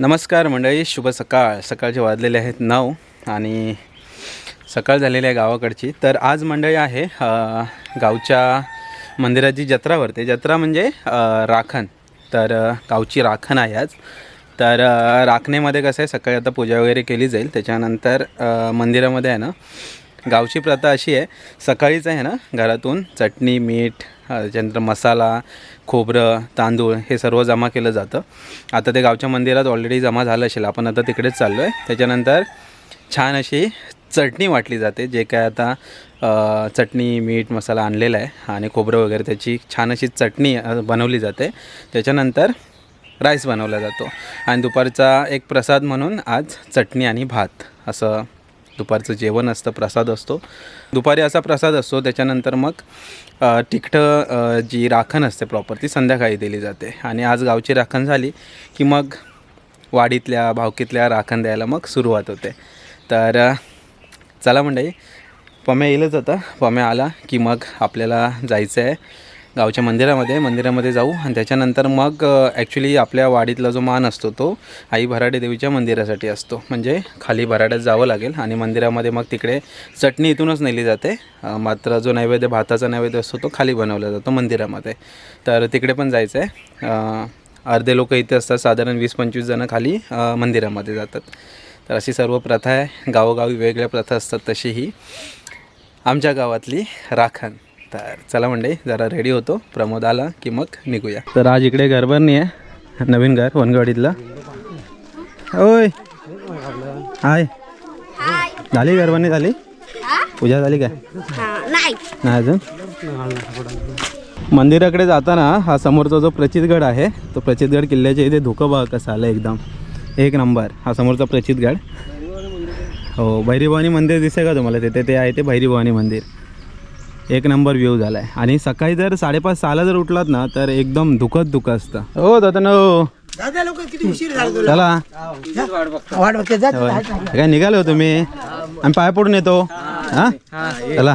नमस्कार मंडळी शुभ सकाळ. सकाळचे वाजलेले आहेत नऊ आणि सकाळ झालेली आहे गावाकडची. तर आज मंडळी आहे गावच्या मंदिराची जत्रा भरते जत्रा म्हणजे राखण. तर गावची राखण आहे आज. तर राखणेमध्ये कसं आहे सकाळी आता पूजा वगैरे केली जाईल. त्याच्यानंतर मंदिरामध्ये आहे ना गावची प्रथा अशी आहे सकाळीच आहे ना घरातून चटणी मीठ त्याच्यानंतर मसाला खोबरं तांदूळ हे सर्व जमा केलं जातं. आता ते गावच्या मंदिरात ऑलरेडी जमा झालं असेल आपण आता तिकडेच चाललो आहे त्याच्यानंतर छान अशी चटणी वाटली जाते जे काय आता चटणी मीठ मसाला आणलेला आहे आणि खोबरं वगैरे त्याची छान अशी चटणी बनवली जाते. त्याच्यानंतर राईस बनवला जातो. आणि दुपारचा एक प्रसाद म्हणून आज चटणी आणि भात असं दुपारचं जेवण असतं प्रसाद असतो. दुपारी असा प्रसाद असतो त्याच्यानंतर मग अ, तिखटं जी राखण असते प्रॉपर ती संध्याकाळी दिली जाते. आणि आज गावची राखण झाली की मग वाडीतल्या भावकीतल्या राखण द्यायला मग सुरुवात होते. तर चला मंडळी पम्या येईलच आता. पम्या आला की मग आपल्याला जायचं आहे गावच्या मंदिरामध्ये मंदिरामध्ये जाऊ आणि त्याच्यानंतर मग ॲक्च्युली आपल्या वाडीतला जो मान असतो तो आई भराडे देवीच्या मंदिरासाठी असतो. म्हणजे खाली भराड्यात जावं लागेल आणि मंदिरामध्ये मग तिकडे चटणी इथूनच नेली जाते. मात्र जो नैवेद्य भाताचा नैवेद्य असतो तो खाली बनवला जातो मंदिरामध्ये. तर तिकडे पण जायचं आहे अर्धे लोक इथे असतात साधारण वीस पंचवीस जणं खाली मंदिरामध्ये जातात. तर अशी सर्व प्रथा आहे. गावोगावी वेगळ्या प्रथा असतात तशी ही आमच्या गावातली राखण. तर चला मंडळी जरा रेडी होतो. प्रमोद आला की मग निघूया. तर आज इकडे गरबरणी आहे नवीन घर वनगवाडीतलं ओय! हाय. झाली गरबरणी झाली? पूजा झाली काय? नाही. नाही अजून? मंदिराकडे जाताना हा समोरचा जो प्रचितगड आहे तो प्रचितगड किल्ल्याच्या इथे धुकं बघा कसं आलं एकदम. एक नंबर. हा समोरचा प्रचितगड हो भैरीभवानी मंदिर दिसते का तुम्हाला? तिथे ते आहे ते भैरीभवानी मंदिर. एक नंबर व्ह्यू झाला आहे आणि सकाळी जर साडेपाच सहाला जर उठलात ना तर एकदम धुकत धुकं असतं. हो दादा नो दादा लोक किती उशीर झाला चला. वाट बघते जा. होय. काय निघालो हो तुम्ही? आम्ही पाय पडून येतो. हा? चला.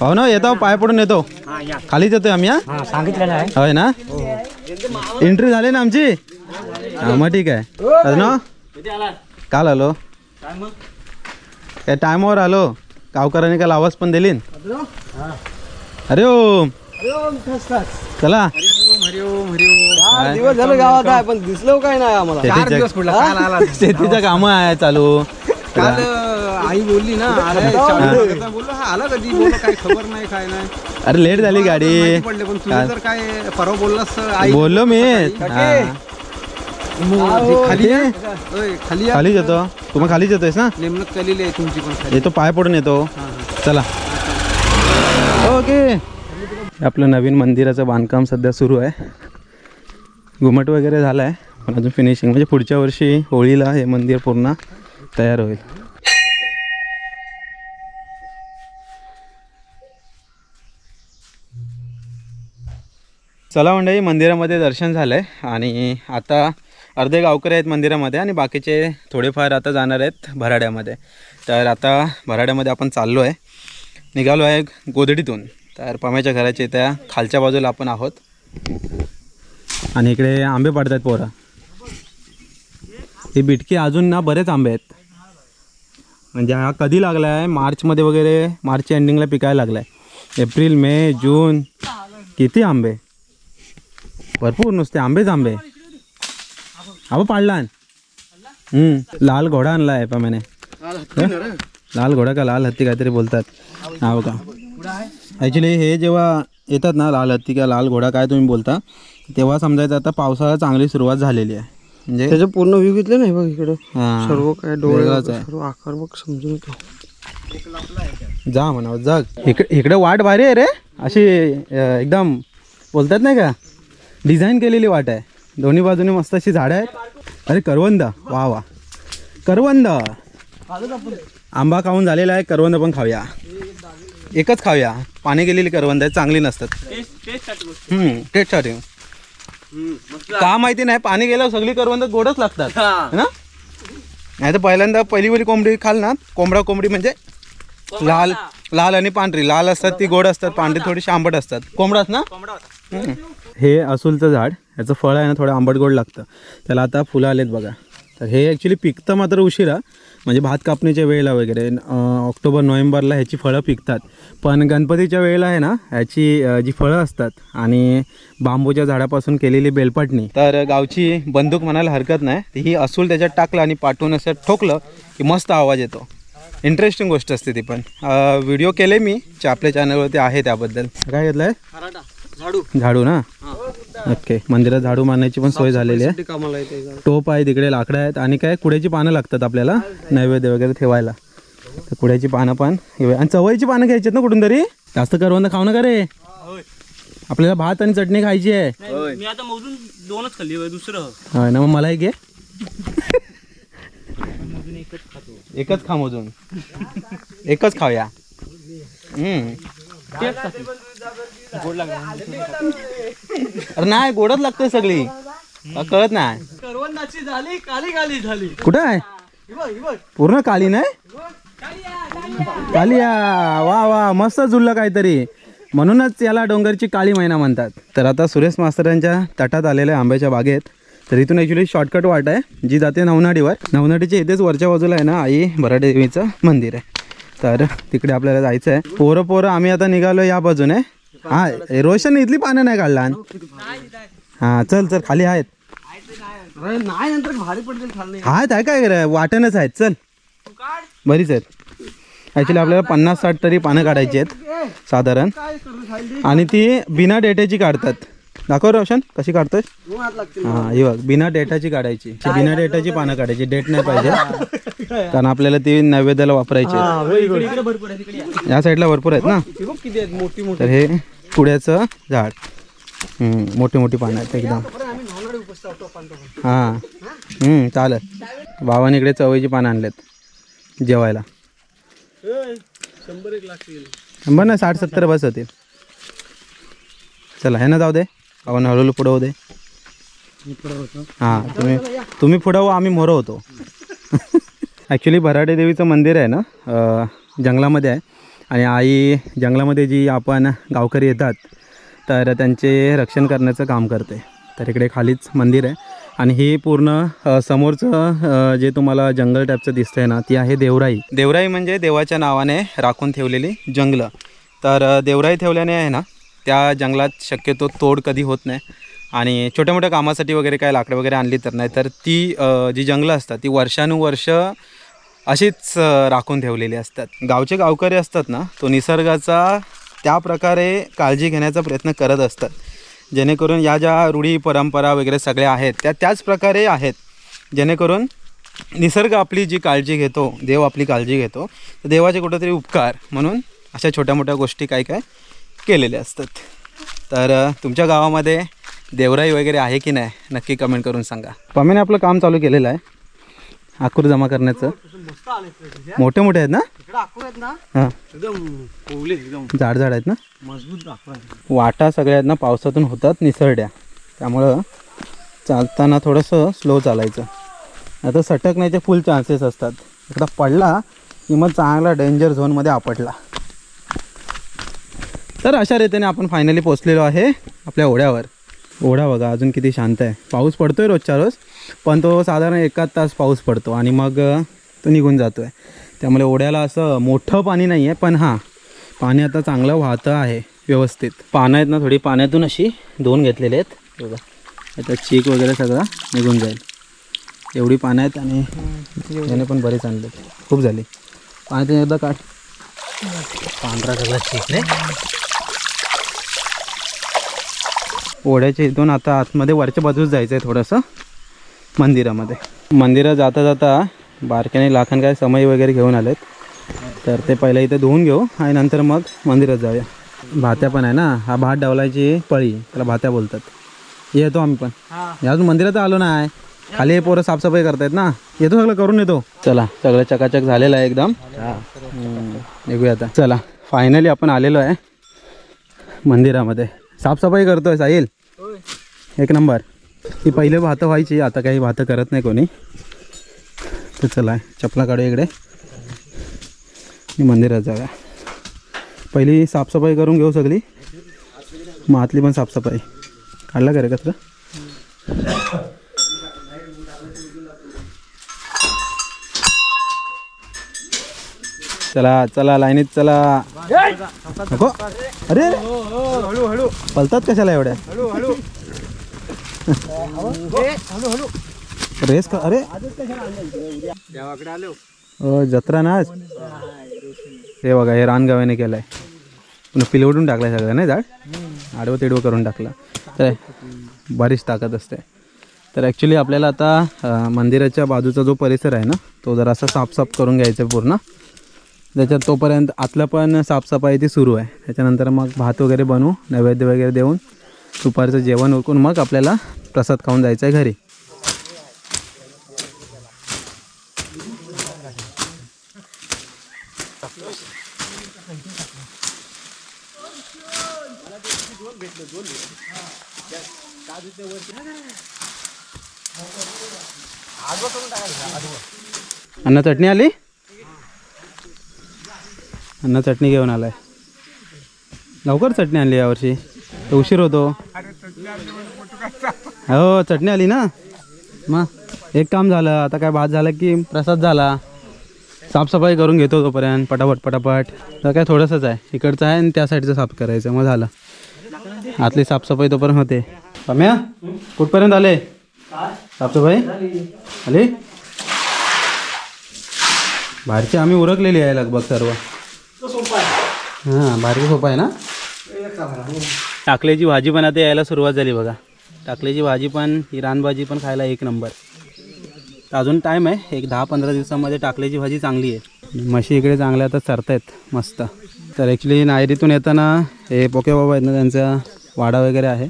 पाहू ना येतो पाय पडून येतो. खालीच येतोय आम्ही हा? होय ना? एंट्री झाली ना आमची? हा मग ठीक आहे. हो? काल आलो. काय टायमावर आलो. गावकऱ्यांनी काल आवाज पण दिली अरे ओम. चला. दिवस झालं गावात आहे पण दिसलो काय नाही आम्हाला. शेतीच्या शेतीचं काम आहे चालू. काल आई बोलली ना. बोललो हा आला कधी? काय खबर नाही काय नाही. अरे लेट झाली गाडी. पडले पण तर काय परवा बोललास आई बोललो मी. हा. खाली खाली? खालीच येतो. तुम्ही खालीच येतोयस ना? नेमणूक केलेली आहे तुमची पण खाली. येतो पाय पडून येतो. चला. ओके. आपलं नवीन मंदिराचं बांधकाम सध्या सुरू आहे. घुमट वगैरे झालं आहे पण अजून फिनिशिंग म्हणजे पुढच्या वर्षी होळीला हे मंदिर पूर्ण तयार होईल. चला मंडळी मंदिरामध्ये दर्शन झालं आहे आणि आता अर्धे गावकरी आहेत मंदिरामध्ये आणि बाकीचे थोडेफार आता जाणार आहेत भराड्यामध्ये. तर आता भराड्यामध्ये आपण चाललो आहे निघालो आहे गोदडीतून तर पम्याच्या घराच्या त्या खालच्या बाजूला आपण आहोत. आणि इकडे आंबे पडतात पोरं. ही बिटकी अजून ना बरेच आंबे आहेत. म्हणजे हा कधी लागला आहे मार्चमध्ये वगैरे मार्चच्या एंडिंगला पिकायला लागला आहे एप्रिल मे जून किती आंबे? भरपूर नुसते आंबेच आंबे. अहो पाडला. लाल घोडा आणला आहे. पम्याने लाल घोडा का लाल हत्ती काहीतरी बोलतात. हा का? ॲक्च्युली हे जेव्हा येतात ना लाल हत्ती किंवा लाल घोडा काय तुम्ही बोलता तेव्हा समजायचं आता पावसाळा चांगली सुरुवात झालेली आहे. म्हणजे त्याचं पूर्ण व्ह्यू घेतलं नाही बघ इकडं. सर्व काय डोळे वेगळाच आहे. सर्व आकार बघ समजून जा म्हणा जा इकडे इकडे वाट भारी आहे रे. अशी एकदम बोलतात नाही का? डिझाईन केलेली वाट आहे. दोन्ही बाजूने मस्त अशी झाडं आहेत. अरे करवंद. वा वा. करवंद. आंबा खाऊन झालेला आहे करवंद पण खाऊया. एकच खाऊया. पाणी गेलेली करवंद आहे चांगली नसतात. टेस्टसाठी का माहिती नाही पाणी गेल्यावर सगळी करवंद गोडच लागतात. है. ना? नाही तर पहिल्यांदा पहिली पहिली कोंबडी खाल ना कोंबडा कोंबडी म्हणजे लाल लाल आणि पांढरी. लाल असतात ती गोड असतात पांढरी थोडीशी आंबट असतात. कोंबडाच ना. हे असूलचं झाड याचं फळ आहे ना थोडं आंबट गोड लागतं. त्याला आता फुलं आलेत बघा. तर हे ॲक्च्युली पिकतं मात्र उशिरा म्हणजे भात कापणीच्या वेळेला वगैरे ऑक्टोबर नोव्हेंबरला ह्याची फळं पिकतात. पण गणपतीच्या वेळेला आहे ना ह्याची जी फळं असतात आणि बांबूच्या झाडापासून केलेली बेलपाटणी. तर गावची बंदूक म्हणायला हरकत नाही. ती ही असूल त्याच्यात टाकलं आणि पाठवून असं ठोकलं की मस्त आवाज येतो. इंटरेस्टिंग गोष्ट असते ती पण. व्हिडिओ केले मी आपल्या चॅनलवरती आहे त्याबद्दल. काय घेतलं आहे झाडू. झाडू ना? ओके. मंदिरात झाडू मारण्याची पण सोय झालेली आहे. टोप आहे तिकडे लाकडं आहेत आणि काय कुड्याची पानं लागतात आपल्याला नैवेद्य वगैरे ठेवायला. तर कुड्याची पानं पण आणि चवळीची पानं घ्यायची ना कुठून तरी? जास्त करवंद खाऊ नका रे. आपल्याला भात आणि चटणी खायची आहे. मी आता मोजून दोनच खाल्ली दुसरं. होय ना मग मला एक घे. एकच खा मोजून. एकच खाऊया. हम्म. अरे नाही गोडच लागते सगळी. कळत नाही. करवंदाची झाली काली काली झाली. कुठं आहे. पूर्ण काली नाही? कालिया वा वा मस्त जुळलं काहीतरी. म्हणूनच याला डोंगरची काळी महिना म्हणतात. तर आता सुरेश मास्तरांच्या तटात आलेल्या आंब्याच्या बागेत. तर इथून ॲक्च्युली शॉर्टकट वाट आहे जी जाते नवनाडीवर. नवनाडीच्या इथेच वरच्या बाजूला आहे ना आई बराडे देवीचं मंदिर आहे. तर तिकडे आपल्याला जायचं आहे पोरं पोरं आम्ही आता निघालो या बाजूने. हा रोशन इथली पानं नाही काढला हां चल चल खाली आहेत. अरे नाही नंतर भारी पडतील खाल्ले. आहेत आहे काय करा वाटणच आहेत. चल. बरीच आहेत. ॲक्च्युली आपल्याला पन्नास साठ तरी पानं काढायची आहेत साधारण. आणि ती बिना डेट्याची काढतात. दाखव रोशन कशी काढतोय लागतील. हां ही बघ बिना डेटाची काढायची. बिना डेटाची पानं काढायची. डेट नाही पाहिजे. कारण आपल्याला ती नैवेद्याला वापरायची आहेत. या. साईडला भरपूर आहेत ना? ही बघ किती आहेत मोठी मोठी. तर हे पुड्याचं झाड. मोठी मोठी पानं आहेत एकदम. हां. चालेल. भावाने इकडे चवळीची पानं आणलेत जेवायला. शंभर एक ना साठ सत्तर बस होतील. चला हे ना जाऊ दे. भावानं हळूहळू पुढं होऊ दे. हां तुम्ही तुम्ही पुढं हो आम्ही मोरं होतो. ॲक्च्युली भराडे देवीचं मंदिर आहे ना? जंगलामध्ये आहे. आणि आई जंगलामध्ये जी आपण गावकरी येतात तर त्यांचे रक्षण करण्याचं काम करते. तर इकडे खालीच मंदिर आहे आणि ही पूर्ण समोरचं जे तुम्हाला जंगल टाईपचं दिसतंय ना ती आहे देवराई. देवराई म्हणजे देवाच्या नावाने राखून ठेवलेली जंगलं. तर देवराई ठेवल्याने आहे ना त्या जंगलात शक्यतो तोड कधी होत नाही आणि छोट्या मोठ्या कामासाठी वगैरे काय लाकडं वगैरे आणली तर नाही. तर ती जी जंगलं असतात ती वर्षानुवर्ष अशीच राखून ठेवलेली असतात. गावचे गावकरी असतात ना तो निसर्गाचा त्या प्रकारे काळजी घेण्याचा प्रयत्न करत असतात. जेणेकरून या ज्या रूढी परंपरा वगैरे सगळ्या आहेत त्या त्याच प्रकारे आहेत. जेणेकरून निसर्ग आपली जी काळजी घेतो देव आपली काळजी घेतो तर देवाचे कुठंतरी उपकार म्हणून अशा छोट्या मोठ्या गोष्टी काय काय केलेल्या असतात. तर तुमच्या गावामध्ये देवराई वगैरे आहे की नाही नक्की कमेंट करून सांगा. पम्याने आपलं काम चालू केलेलं आहे. आकूर जमा करण्याचं. मोठे मोठे आहेत ना? आखूर आहेत ना. हां. एकदम कोवले एकदम. झाड झाड आहेत ना? मजबूत आहेत. वाटा सगळ्यात ना पावसातून होतात निसरड्या. त्यामुळं चालताना थोडंसं स्लो चालायचं. आता सटकण्याचे फुल चान्सेस असतात. एकदा पडला की मग चांगला डेंजर झोनमध्ये आपटला. तर अशा रीतीने आपण फायनली पोचलेलो आहे आपल्या ओढ्यावर. ओढा बघा अजून किती शांत आहे. पाऊस पडतोय रोजच्या रोज पण तो साधारण एकाच तास पाऊस पडतो. आणि मग तो निघून जातो आहे त्यामुळे ओढ्याला असं मोठं पाणी नाही आहे पण हां पाणी आता चांगलं वाहतं आहे व्यवस्थित. पानं आहेत ना थोडी पाण्यातून अशी धुवून घेतलेली आहेत. बघा. आता चीक वगैरे सगळं निघून जाईल. एवढी पानं आहेत आणि याने पण बरेच आणले. खूप झाले. पाण्यातून एकदा काढ. पांढरा सगळा चीक रे. ओढ्याच्या इथून आता आतमध्ये वरच्या बाजूस जायचं आहे थोडंसं. मंदिरामध्ये. मंदिरात जाता जाता बारक्याने लाखन काय समय वगैरे घेऊन आलेत. तर ते पहिलं इथे धुवून घेऊ आणि नंतर मग मंदिरात जाऊया. भात्या पण आहे ना हा भात डावलायची पळी त्याला भात्या बोलतात. येतो आम्ही पण. हे. अजून मंदिरात आलो नाही. खाली हे पोरं साफसफाई करतायत ना. येतो सगळं करून येतो. चला सगळं चकाचक झालेलं आहे एकदम. निघूया आता. चला फायनली आपण आलेलो आहे मंदिरामध्ये. साफसफाई करतोय साहिल. एक नंबर. ती पहिले भातं व्हायची आता काही भातं करत नाही कोणी. चला चपला काढूया इकडे. मी मंदिरात जाऊया. पहिली साफसफाई करून घेऊ सगळी. मग आतली पण साफसफाई. काढला का रे चला चला लाईनीत चला. नको. अरे! हळू हळू पलतात कशाला एवढ्या? हळू हळू. रेस का? अरे! हो जत्रा ना आज? हे बघा हे रानगाव्याने केलंय. पुन्हा पिलवडून टाकलाय सगळं नाही झाड आडवं तिडवं करून टाकलं. तर बरीच ताकद असते. तर ॲक्च्युली आपल्याला आता मंदिराच्या बाजूचा जो परिसर आहे ना तो जरा असा साफसाफ करून घ्यायचा आहे पूर्ण. त्याच्यात तोपर्यंत आतलं पण साफसफाई ती सुरू आहे. त्याच्यानंतर मग भात वगैरे बनवू नैवेद्य वगैरे देऊन दुपारचं जेवण उरकून मग आपल्याला प्रसाद खाऊन जायचं आहे घरी. अन्न चटणी आली? अन्न चटणी घेऊन आलाय. लवकर चटणी आणली यावर्षी. उशीर होतो. हो चटणी आली ना? मग एक काम झालं आता काय भात झालं की प्रसाद झाला. साफसफाई करून घेतो तोपर्यंत पटापट पटापट. तर काय थोडंसंच आहे. इकडचं आहे आणि त्या साईडचं साफ करायचं मग झालं. आतली साफसफाई तोपर्यंत होते. रम्या कुठपर्यंत आले? साफसफाई आली? बाहेरची आम्ही उरकलेली आहे लगभग सर्व. हां बाहेरची सोपा आहे ना? टाकल्याची भाजी पण आता यायला सुरुवात झाली बघा. टाकल्याची भाजी पण ही रानभाजी पण खायला एक नंबर. अजून टाईम आहे. एक दहा पंधरा दिवसामध्ये टाकल्याची भाजी चांगली आहे. म्हशी इकडे चांगल्या आता चरतायत मस्त. तर ॲक्च्युली नायरीतून येताना हे पोके बाबा आहेत ना त्यांचा वाडा वगैरे आहे.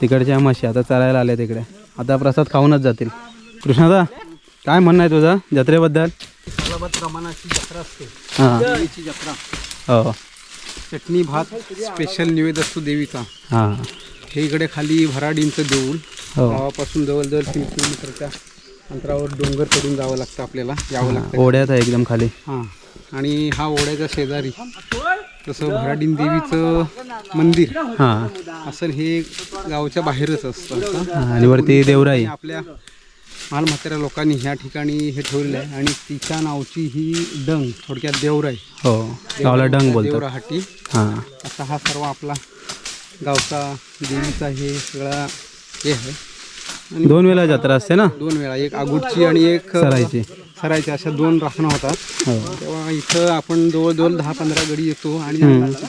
तिकडच्या म्हशी आता चरायला आले तिकडे आता प्रसाद खाऊनच जातील. कृष्णादा काय म्हणणं आहे तुझं जत्रेबद्दल? प्रमाणाची जत्रा असते हां. देवीची जत्रा हो. चटणी भात स्पेशल निवेद असतो देवीचा. हां. हे इकडे खाली भराडींचं देऊळ. हो. गावापासून जवळजवळ तीन किलोमीटरच्या अंतरावर डोंगर करून जावं लागतं आपल्याला यावं लागतं. ओढ्यात आहे एकदम खाली. हां. आणि हा ओढ्याच्या शेजारी. जसं भराडीन देवीचं मंदिर. हां असं हे गावच्या बाहेरच असतं आणि वरती देवराई. आपल्या मालम्हात्याऱ्या लोकांनी ह्या ठिकाणी हे ठेवलेलं आहे. आणि तिच्या नावची ही डंग थोडक्यात देवराई. हो गावाला डंग बोलतात. देवराहाटी. हां. असा हा सर्व आपला गावचा देवीचा हे सगळा हे आहे. दोन वेळा जत्रा असते ना? दोन वेळा एक आगूटची आणि एक सरायची सरायची अशा दोन राखणं होतात. हो. तेव्हा इथं आपण जवळजवळ दहा पंधरा गडी येतो आणि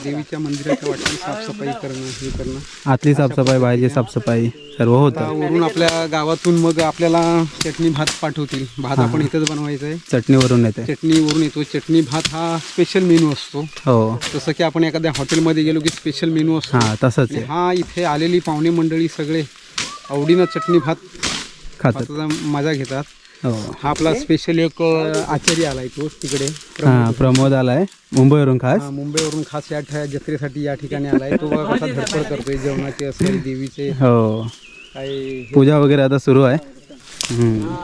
देवीच्या मंदिराच्या वाटेने साफसफाई करणं हे करणं. आतली साफसफाई बाहेरची साफसफाई सर्व होतं. वरून आपल्या गावातून मग आपल्याला चटणी भात पाठवतील. भात आपण इथंच बनवायचा आहे चटणीवरून येते. चटणी वरून येतो. चटणी भात हा स्पेशल मेनू असतो. हो. जसं की आपण एखाद्या हॉटेलमध्ये गेलो की स्पेशल मेनू असतो. हां तसंच आहे. हा इथे आलेली पाहुणे मंडळी सगळे आवडीनं चटणी भात खातात. भाताचा मजा घेतात. हो. हा आपला स्पेशल एक अ, आचार्य आलाय तो तिकडे. हां प्रमोद आलाय. मुंबईवरून खास? हा, मुंबईवरून खास या ठा- जत्रेसाठी या ठिकाणी आलाय. तो बघा कसा धडपड करतोय जेवणाचे असणारी देवीचे. हो. काय हे- पूजा वगैरे आता सुरू आहे. हम्म.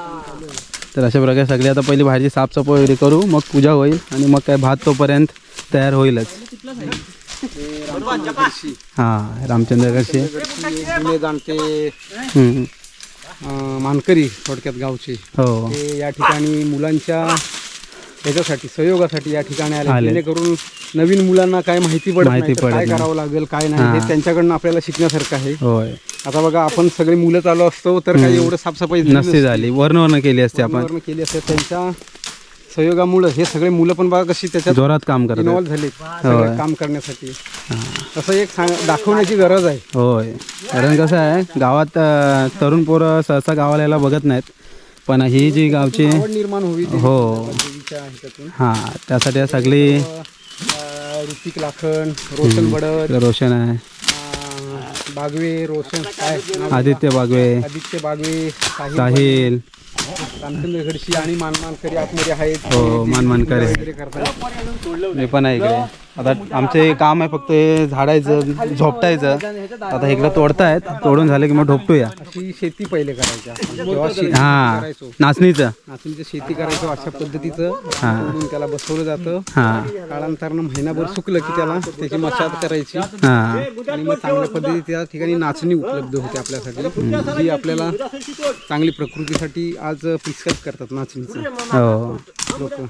तर अशा प्रकारे सगळी आता पहिली बाहेरची साफसफाई वगैरे करू मग पूजा होईल आणि मग काय भात तोपर्यंत तयार होईलच. हां रामचंद्रगडशी जुने जाणते. हम्म. मानकरी थोडक्यात गावचे. हो. ते या ठिकाणी मुलांच्या याच्यासाठी सहयोगासाठी या ठिकाणी आले. आले. जेणेकरून नवीन मुलांना काय माहिती पडत माहिती नाही तर पडत काय नाही. करावं लागेल काय नाही हे त्यांच्याकडनं आपल्याला शिकण्यासारखं आहे. होय. आता बघा आपण सगळे मुलं चालू असतो तर काही एवढं साफसफाई झाली नसती झाली. वर्ण वर्ण केली असते आपण. वरनं केली असते. त्यांच्या सहयोगामुळं हे सगळे मुलं पण बघा कशी त्याच्यात जोरात काम करतात इन्व्हॉल्व झाले. काम करण्यासाठी. असं एक सांग दाखवण्याची गरज आहे. होय. कारण कसं आहे गावात अं, तरुण पोरं सहसा गावाला यायला बघत नाहीत. पण ही जी गावची आवड निर्माण होवी हो. देवीच्या ह्याच्यातून हां. त्यासाठी या सगळी अं, ऋतिक लाखन रोशन बडद रोशन आहे. अं, बागवे रोशन काय नाव? आदित्य बागवे. आदित्य बागवे साहिल साहिल. रामचंद्र घडशी आणि मानमानकरी आतमध्ये आहेत. हो मानमानकरे. वगैरे करतात मी पण आहे इकडे. आता आमचे काम आहे फक्त हे झाडायचं झोपटायचं. आता इकडे तोडतायत. तोडून झालं की मग ढोपटूया अशी शेती पहिले करायच्या. शेती हां करायचो नाचणीचं. नाचणीचं शेती करायचो अशा पद्धतीचं. तोडून त्याला बसवलं जातं. हां. काळांतरानं महिनाभर सुकलं की त्याला त्याची मशाद करायची. हां. आणि मग चांगल्या पद्धती त्या ठिकाणी नाचणी उपलब्ध होते आपल्यासाठी. जी आपल्याला चांगली प्रकृतीसाठी आज प्रिस्क्राईब करतात नाचणीचं. हो. लोक.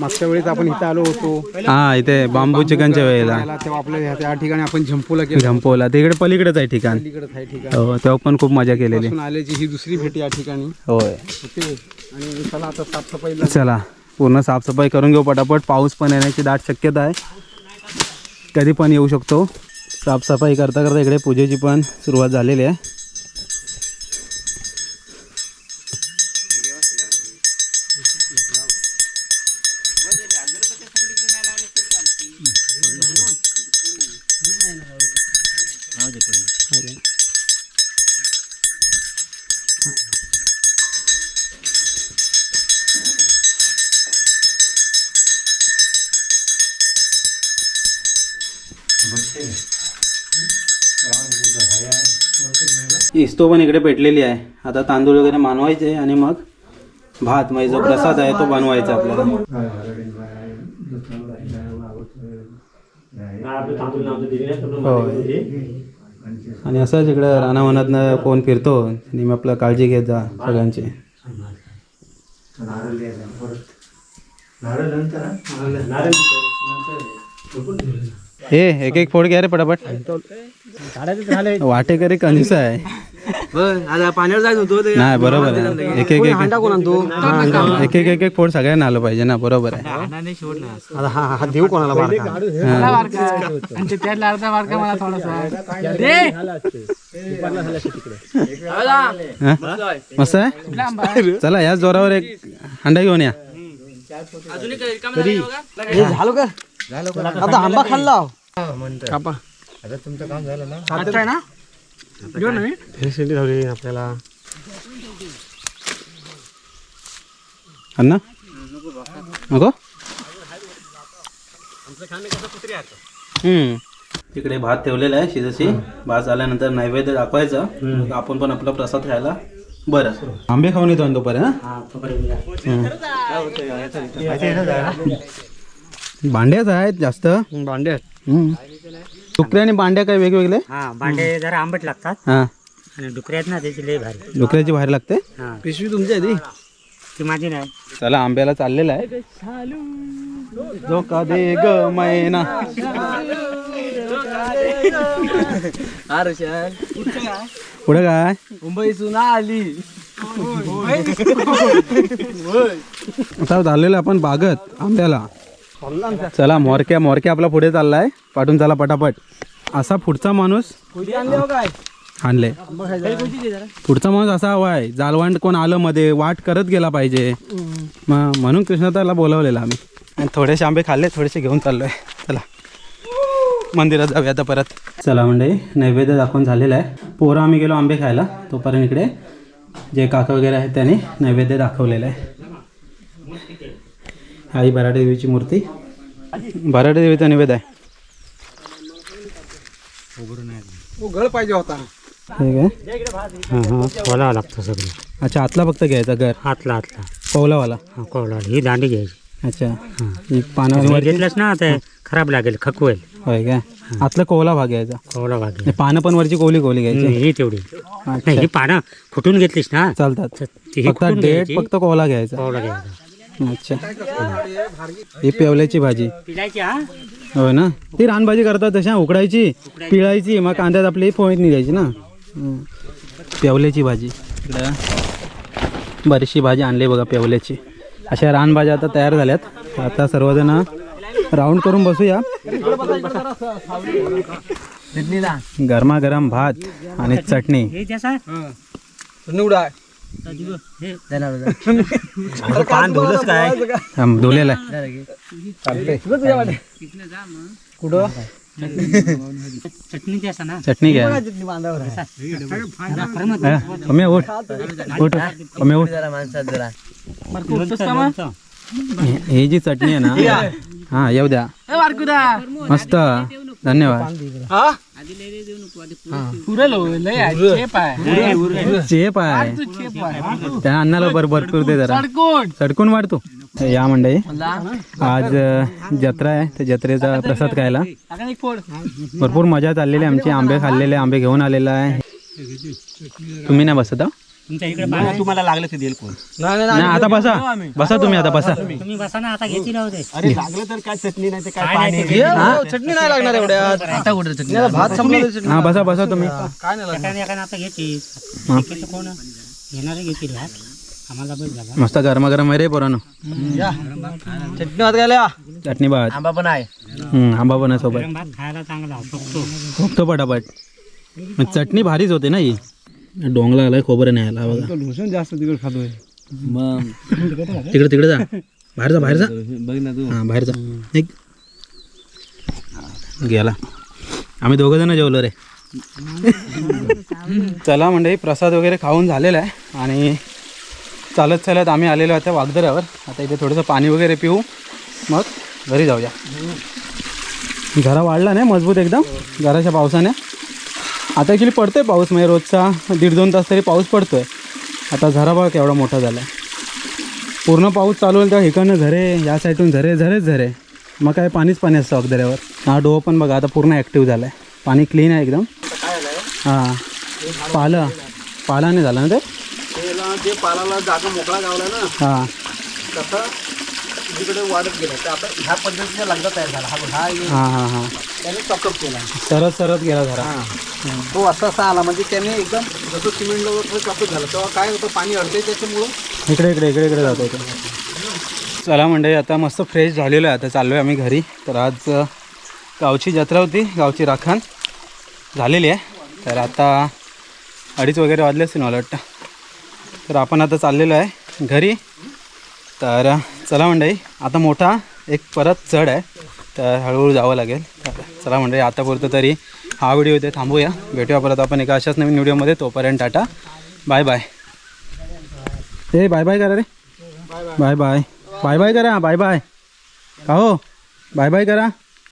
मागच्या वेळेस आपण इथं आलो होतो. हा इथे बांबू चिकनच्या वेळेला. तेव्हा आपल्या त्या ठिकाणी आपण झंपूला गेलो झंपोला तिकडे पलीकडेच आहे ठिकाण. आहे ठिकाण. हो तेव्हा पण खूप मजा केलेली. पासून आल्याची ही दुसरी भेट या ठिकाणी. होय. आणि चला आता साफसफाईला चला. पूर्ण साफसफाई करून घेऊ पटापट. पाऊस पण येण्याची दाट शक्यता आहे. कधी पण येऊ शकतो. साफसफाई करता करता इकडे पूजेची पण सुरुवात झालेली आहे. इस्तो पण इकडे पेटलेली आहे. आता तांदूळ वगैरे मानवायचे आणि मग भात म्हणजे जो प्रसाद आहे तो बनवायचा आपल्याला. होय. आणि असंच इकडं रानावनातनं कोण फिरतो आणि मग आपलं काळजी घेत जा सगळ्यांची. हे एक एक फोड घ्या रे पटापट. वाटेकरी कंजूस आहे. आता पाण्यावर जायचं होतो ते. नाही बरोबर आहे. एक एक एक हांडा? एक एक एक एक फोड सगळ्यांना आलं पाहिजे ना बरोबर आहे. हा देऊ कोणाला? मस्त आहे? चला याच जोरावर एक अंडा घेऊन या. झालं का? आता आंबा खाल्ला. कापा. अच्छा आहे ना? घेऊ ना मी. फॅसिलिटी झाली आपल्याला. अण्णा? नको? हम्म. तिकडे भात ठेवलेला आहे शिजशी भात झाल्यानंतर नैवेद्य दाखवायचं. मग आपण पण आपला प्रसाद खायला बरं. आंबे खाऊन येतो ना दुपारी हा? भांड्याच आहेत जास्त. भांडे. डुकरे आणि भांड्या काय वेगवेगळे? हा भांडे जरा आंबट लागतात. हा. आणि डुकरे आहेत ना त्याची लय भारी. डुकऱ्याची बाहेर लागते? हा. पिशवी तुमची आहे ती? ती माझी नाही. चला आंब्याला चाललेला आहे. जो का दे ग मैना. पुढे काय? मुंबई सुना आली. आता झालेलं आपण बागत आंब्याला. चला मोरक्या मोरक्या आपला पुढे चाललाय. पाठून चला पटापट. असा पुढचा माणूस आणले हो पुढचा माणूस असा हवा आहे जालवंड कोण आलं मध्ये वाट करत गेला पाहिजे. म्हणून कृष्णताला बोलवलेलं आम्ही. आणि थोडेसे आंबे खाल्ले थोडेसे घेऊन चाललोय. चला. मंदिरात जाऊया आता परत. चला म्हणजे नैवेद्य दाखवून झालेला आहे. पोरं आम्ही गेलो आंबे खायला तोपर्यंत इकडे. जे काका वगैरे आहेत त्यांनी नैवेद्य दाखवलेलं आहे. आई बराडे देवीची मूर्ती. बराडे देवीचा नैवेद्य आहे. गळ पाहिजे होता. हे हां हां. लागतो सगळं. अच्छा आतला फक्त घ्यायचा घर? हातला हातला पवलावाला हा कोवला ही दांडी घ्यायची. अच्छा. ही. पानावर हे घेतलंच ना ते खराब लागेल खकवेल होय काय? आतला कोवला भाग घ्यायचा. कोवला आणि लागेल पानं पण वरची कोवली कोवली घ्यायची. ही तेवढी. नाही ही पानं फुटून घेतलीस ना? चालतात. तर ती ही फक्त डेट घ्यायची. फक्त कोवला घ्यायचा. कोवला घ्यायचा. अच्छा. ही पेवल्याची भाजी. हा? होय ना? ती रानभाजी करतात तशा उकडायची पिळायची मग कांद्यात आपली फोडणी द्यायची ना. पेवल्याची भाजी. इकडं बरीचशी भाजी आणली बघा पेवल्याची अशा रानभाज्या आता तयार झाल्यात. आता सर्वजण राऊंड करून बसूया. गरमागरम भात आणि चटणी. हे जसा निवडा पान धुलंच काय हं, धुलेला कुठं चटणी ना चटणी घ्या कमी उठ। उठ कमी उठ। हे- जी चटणी आहे ना। हा येऊ द्या मस्त धन्यवाद हा चेप आहे त्या अन्नाला बर भरपूर दे जरा सडकून वाढतो या मंडळी आज जत्रा आहे त्या जत्रेचा प्रसाद खायला भरपूर मजा चाललेली आहे आमची आंबे खाल्लेले आंबे घेऊन आलेला आहे तुम्ही नाही बसत? तुमच्या इकडे पाणी तुम्हाला लागलं ते देईल कोण? नाही नाही आता बसा. बसा तुम्ही आता बसा. तुम्ही बसा ना आता घेतली अरे लागलं तर काय चटणी नाही ते काय काय पाणी नाही, घे, चटणी नाही लागणार एवढ्यात आता कुठे चटणी. भात संपला चटणी हा बसा बसा तुम्ही. काय नाही लागणार. एकाने एकाने आता घेतली हा. कोण? घेणारे घेतील भात. आम्हाला बस झाला. मस्त गरमागरम आहे रे पोरानो. चटणी भात घ्यायला चटणी भात. आंबा पण आहे. हम्म, आंबा पण आहे सोबत. गरम भात खायला चांगला. फक्त पटापट. मग चटणी भारीच होते ना ही. डोंगला आलाय खोबरं नाही आला बघा ढोसून जास्त तिकडे खातोय मग. तिकडे तिकडे जा. बाहेर जा बाहेर जा. बघ ना तू. हा बाहेर जा. एक गेला. आम्ही दोघं जण जेवलो रे. चला मंडळी प्रसाद वगैरे खाऊन झालेला आहे. आणि चालत चालत आम्ही आलेलो आता वागदऱ्यावर. आता इथे थोडंसं पाणी वगैरे पिऊ. मग घरी जाऊया. घरा वाढला नाही मजबूत एकदम. घराच्या पावसाने. आता ॲक्च्युली पडतोय पाऊस म्हणजे रोजचा दीड दोन तास तरी पाऊस पडतोय. आता झरा बघा केवढा मोठा झाला आहे पूर्ण पाऊस चालू होईल तेव्हा इकडनं झरे या साईडून झरे झरेच झरे. मग काय पाणीच पाणी असतं अगदऱ्यावर हा डोह पण बघा आता पूर्ण ॲक्टिव्ह झाला आहे पाणी क्लीन आहे एकदम. हां. पाला पालाने झालं ना ते? पालाला जागा मोकळा गावला ना हां. तिकडे वाढत गेलं तर आता ह्या पद्धतीचा लगदा तयार झाला. हा बघ, हा हां हां हां. त्याने चॉकअप केला. सरत सरत गेला जरा. तो असा असा आला. म्हणजे त्याने एकदम जसं सिमेंट वगैरे चॉकअप झालं तेव्हा काय होतं? पाणी अडते त्याच्यामुळं? इकडे इकडे इकडे इकडे जातो इकडे चला मंडळी आता मस्त फ्रेश झालेलो आहे. आता चाललो आहे आम्ही घरी. तर आज गावची जत्रा होती. गावची राखण झालेली आहे. तर आता अडीच वगैरे वाजले असतील मला वाटतं. तर आपण आता चाललेलो आहे घरी. तर चला मंडळी आता मोठा एक परत चढ आहे. तर हळूहळू जावं लागेल. चला मंडळी आतापुरतं तरी हा व्हिडिओ इथे थांबूया. भेटूया परत आपण एका अशाच नवीन व्हिडिओमध्ये. तोपर्यंत टाटा. Bye bye. ए बाय बाय करा रे. Bye bye. बाय बाय करा. Bye bye. का हो? बाय बाय करा.